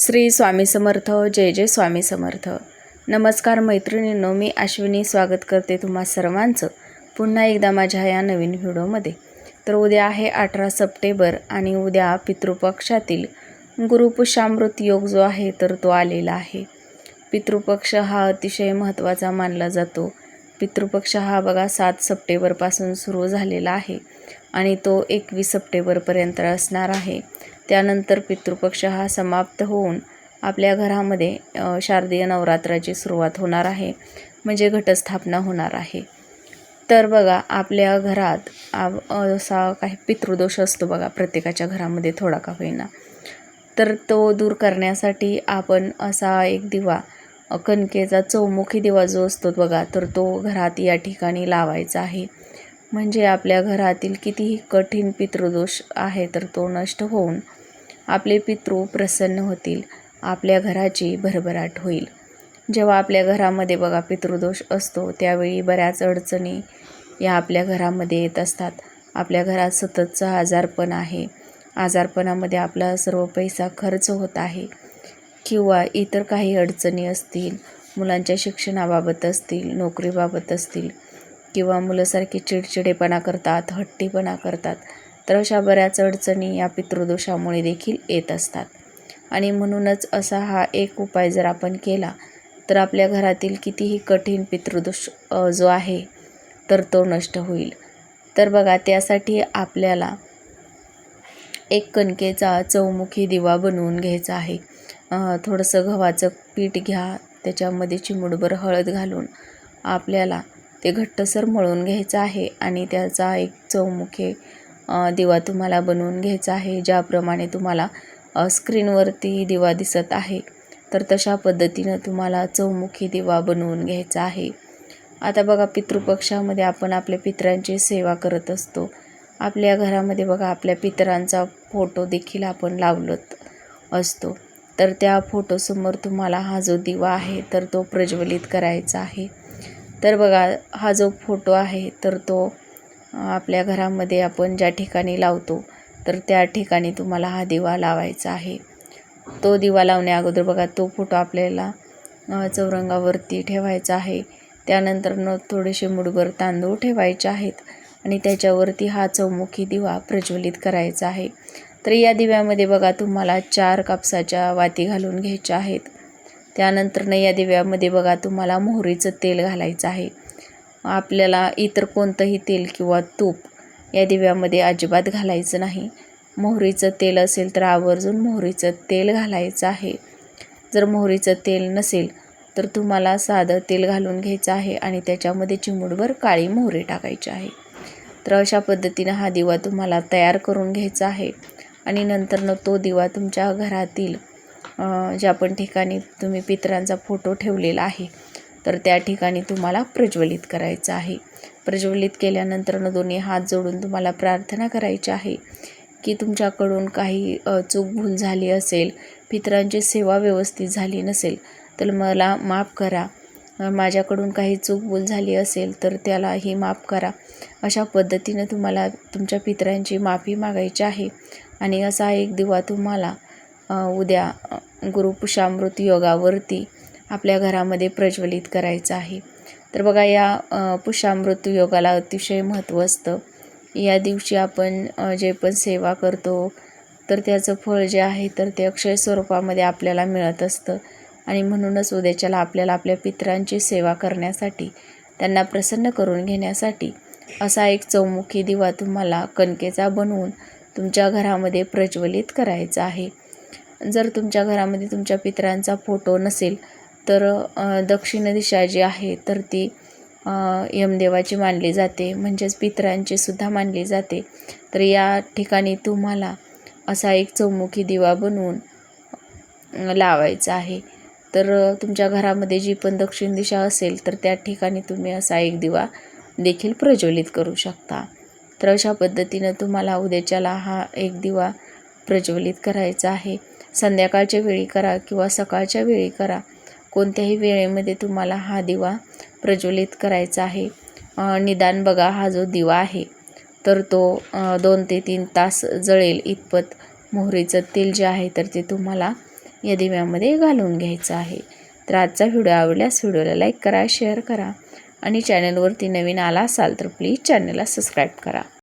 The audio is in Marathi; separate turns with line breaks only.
श्री स्वामी समर्थ जय जय स्वामी समर्थ. नमस्कार मैत्रिणींनो मी अश्विनी स्वागत करते तुम्हा सर्वांचं पुन्हा एकदा माझ्या या नवीन व्हिडिओमध्ये. तर उद्या आहे अठरा सप्टेंबर आणि उद्या पितृपक्षातील गुरुपुषामृत योग जो आहे तर तो आलेला आहे. पितृपक्ष हा अतिशय महत्त्वाचा मानला जातो. पितृपक्ष हा बघा सात सप्टेंबरपासून सुरू झालेला आहे. आणि तो एकवीस सप्टेंबरपर्यंत असणार आहे. त्यानंतर पितृपक्ष हा समाप्त होऊन आपल्या घरामध्ये शारदीय नवरात्राची सुरुवात होणार आहे. म्हणजे घटस्थापना होणार आहे. तर बघा आपल्या घरात आव असा काही पितृदोष असतो बघा प्रत्येकाच्या घरामध्ये थोडा का होईना. तर तो दूर करण्यासाठी आपण असा एक दिवा कणकेचा चौमुखी दिवा जो असतो बघा तर तो घरात या ठिकाणी लावायचा आहे. म्हणजे आपल्या घरातील कितीही कठीण पितृदोष आहे तर तो नष्ट होऊन आपले पितृ प्रसन्न होतील आपल्या घराची भरभराट होईल. जेव्हा आपल्या घरामध्ये बघा पितृदोष असतो त्यावेळी बऱ्याच अडचणी या आपल्या घरामध्ये येत असतात. आपल्या घरात सततचा आजारपण आहे. आजारपणामध्ये आपला सर्व पैसा खर्च होत आहे. किंवा इतर काही अडचणी असतील मुलांच्या शिक्षणाबाबत असतील नोकरीबाबत असतील किंवा मुलं चिडचिडेपणा करतात हट्टीपणा करतात तर अशा बऱ्याच अडचणी या पितृदोषामुळे देखील येत असतात. आणि म्हणूनच असा हा एक उपाय जर आपण केला तर आपल्या घरातील कितीही कठीण पितृदोष जो आहे तर तो नष्ट होईल. तर बघा त्यासाठी आपल्याला एक कणकेचा चौमुखी दिवा बनवून घ्यायचा आहे. थोडंसं गव्हाचं पीठ घ्या त्याच्यामध्ये चिमुडभर हळद घालून आपल्याला ते घट्टसर मळून घ्यायचं आहे आणि त्याचा एक चौमुखी दिवा तुम्हाला बनवून घ्यायचा आहे ज्याप्रमाणे तुम्हाला स्क्रीनवरती दिवा दिसत आहे. तर तशा पद्धतीनं तुम्हाला चौमुखी दिवा बनवून घ्यायचा आहे. आता बघा पितृपक्षामध्ये आपण आपल्या पितरांची सेवा करत असतो. आपल्या घरामध्ये बघा आपल्या पितरांचा फोटो देखील आपण लावलत असतो. तर त्या फोटोसमोर तुम्हाला हा जो दिवा आहे तर तो प्रज्वलित करायचा आहे. तर बघा हा जो फोटो आहे तर तो आपल्या घरामध्ये आपण ज्या ठिकाणी लावतो तर त्या ठिकाणी तुम्हाला हा दिवा लावायचा आहे. तो दिवा लावण्या अगोदर बघा तो फोटो आपल्याला चौरंगावरती ठेवायचा आहे. त्यानंतर न थोडेसे मुठभर तांदूळ ठेवायचे आहेत आणि त्याच्यावरती हा चौमुखी दिवा प्रज्वलित करायचा आहे. तर या दिव्यामध्ये बघा तुम्हाला चार कापसाच्या वाती घालून घ्यायच्या आहेत. त्यानंतरनं या दिव्यामध्ये बघा तुम्हाला मोहरीचं तेल घालायचं आहे. आपल्याला इतर कोणतंही तेल किंवा तूप या दिव्यामध्ये अजिबात घालायचं नाही. मोहरीचं तेल असेल तर आवर्जून मोहरीचं तेल घालायचं आहे. जर मोहरीचं तेल नसेल तर तुम्हाला साधं तेल घालून घ्यायचं आहे आणि त्याच्यामध्ये चिमूडभर काळी मोहरी टाकायची आहे. तर अशा पद्धतीनं हा दिवा तुम्हाला तयार करून घ्यायचा आहे. आणि नंतरनं तो दिवा तुमच्या घरातील ज्या पण ठिकाणी तुम्ही पितरांचा फोटो ठेवलेला आहे तर त्या ठिकाणी तुम्हाला प्रज्वलित करायचं आहे. प्रज्वलित केल्यानंतरनं दोन्ही हात जोडून तुम्हाला प्रार्थना करायची आहे की तुमच्याकडून काही चूक भूल झाली असेल पितरांची सेवा व्यवस्थित झाली नसेल तर मला माफ करा. माझ्याकडून काही चूक भूल झाली असेल तर त्यालाही माफ करा. अशा पद्धतीनं तुम्हाला तुमच्या पितरांची माफी मागायची आहे. आणि असा एक दिवा तुम्हाला उद्या गुरुपुषामृत योगावरती आपल्या घरामध्ये प्रज्वलित करायचं आहे. तर बघा या पुषामृत योगाला अतिशय महत्त्व असतं. या दिवशी आपण जे पण सेवा करतो तर त्याचं फळ जे आहे तर ते अक्षय स्वरूपामध्ये आपल्याला मिळत असतं. आणि म्हणूनच उद्याच्याला आपल्याला आपल्या पितरांची सेवा करण्यासाठी त्यांना प्रसन्न करून घेण्यासाठी असा एक चौमुखी दिवा तुम्हाला कणकेचा बनवून तुमच्या घरामध्ये प्रज्वलित करायचा आहे. जर तुमच्या घरामध्ये तुमच्या पितरांचा फोटो नसेल तर दक्षिण दिशा जी आहे तर ती यमदेवाची मानली जाते. म्हणजेच पितरांची सुद्धा मानली जाते. तर या ठिकाणी तुम्हाला असा एक चौमुखी दिवा बनवून लावायचा आहे. तर तुमच्या घरामध्ये जी पण दक्षिण दिशा असेल तर त्या ठिकाणी तुम्ही असा एक दिवा देखील प्रज्वलित करू शकता. तर अशा पद्धतीनं तुम्हाला उद्याच्याला हा एक दिवा प्रज्वलित करायचा आहे. संध्याकाळच्या वेळी करा किंवा सकाळच्या वेळी करा. कोणत्याही वेळेमध्ये तुम्हाला हा दिवा प्रज्वलित करायचा आहे. निदान बघा हा जो दिवा आहे तर तो दोन ते तीन तास जळेल इतपत. मोहरीचं तेल जे आहे तर ते तुम्हाला या दिव्यामध्ये घालून घ्यायचं आहे. तर आजचा व्हिडिओ आवडल्यास व्हिडिओला लाईक करा शेअर करा आणि चॅनलवरती नवीन आला असाल तर प्लीज चॅनलला सबस्क्राईब करा.